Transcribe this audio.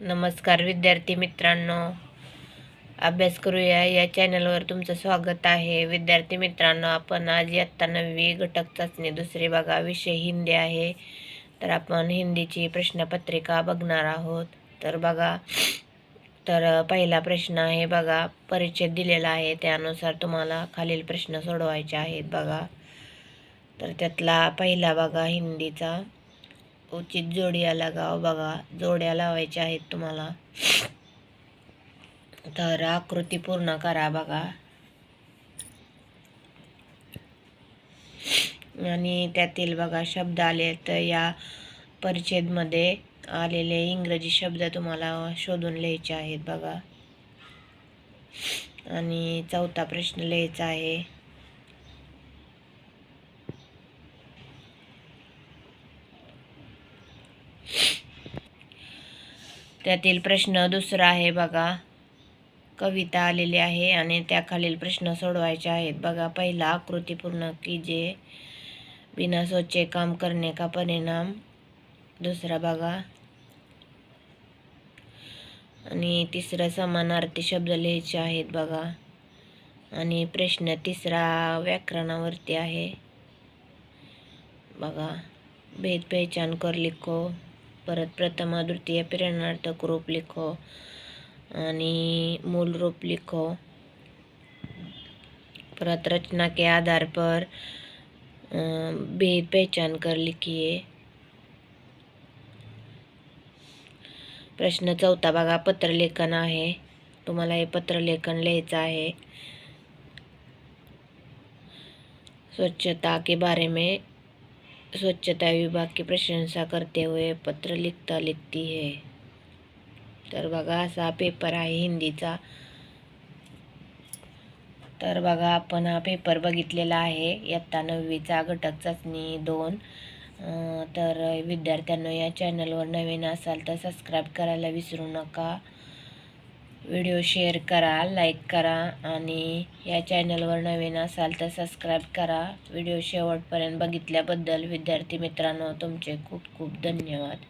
नमस्कार विद्यार्थी मित्रांनो. अभ्यास करूया. या चॅनलवर तुमचं स्वागत आहे. विद्यार्थी मित्रांनो आपण आज इयत्ता नववी घटक चाचणी दुसरी बघा. विषय हिंदी आहे. तर आपण हिंदीची प्रश्नपत्रिका बघणार आहोत. तर बघा. तर पहिला प्रश्न आहे बघा. परिचय दिलेला आहे. त्यानुसार तुम्हाला खालील प्रश्न सोडवायचे आहेत बघा. तर त्यातला पहिला बघा हिंदीचा. उचित जोड्या लगाव बघा. जोड्या लावायच्या आहेत तुम्हाला. तर आकृती पूर्ण करा बघा. आणि त्यातील बघा शब्द आले तर या परिच्छेदमध्ये आलेले इंग्रजी शब्द तुम्हाला शोधून लिहायचे आहेत बघा. आणि चौथा प्रश्न लिहायचा आहे. त्यातील प्रश्न दुसरा आहे बघा. कविता आलेली आहे आणि त्याखालील प्रश्न सोडवायचे आहेत. बघा पहिला आकृती पूर्ण जे बिना सोचे काम करणे का परिणाम. दुसरा बघा. आणि तिसरा समानार्थी शब्द लिहायचे आहेत बघा. आणि प्रश्न तिसरा व्याकरणावरती आहे. बघा. भेद पहचान कर लिखो. परत प्रथम द्वितीय प्रेरणार्थक रूप लिखो आणि मूल रूप लिखो. परत रचना के आधार पर भेद पहचान कर लिखिए. प्रश्न चौथा बघा पत्रलेखन आहे. तुम्हाला हे पत्रलेखन लिहायचं आहे. स्वच्छता के बारे में स्वच्छता विभाग की प्रशंसा करते हुए पत्र लिखता लिखती है। तर बघा असा पेपर आहे हिंदीचा. तर बघा आपण हा पेपर बघितलेला आहे. इयत्ता नववीचा घटक चाचणी दोन. तर विद्यार्थ्यांना या चॅनलवर नवीन असाल तर सबस्क्राईब करायला विसरू नका. व्हिडिओ शेअर करा लाईक करा आणि या चॅनलवर नवीन असाल तर सबस्क्राईब करा. व्हिडिओ शेवटपर्यंत बघितल्याबद्दल विद्यार्थी मित्रांनो तुमचे खूप खूप धन्यवाद.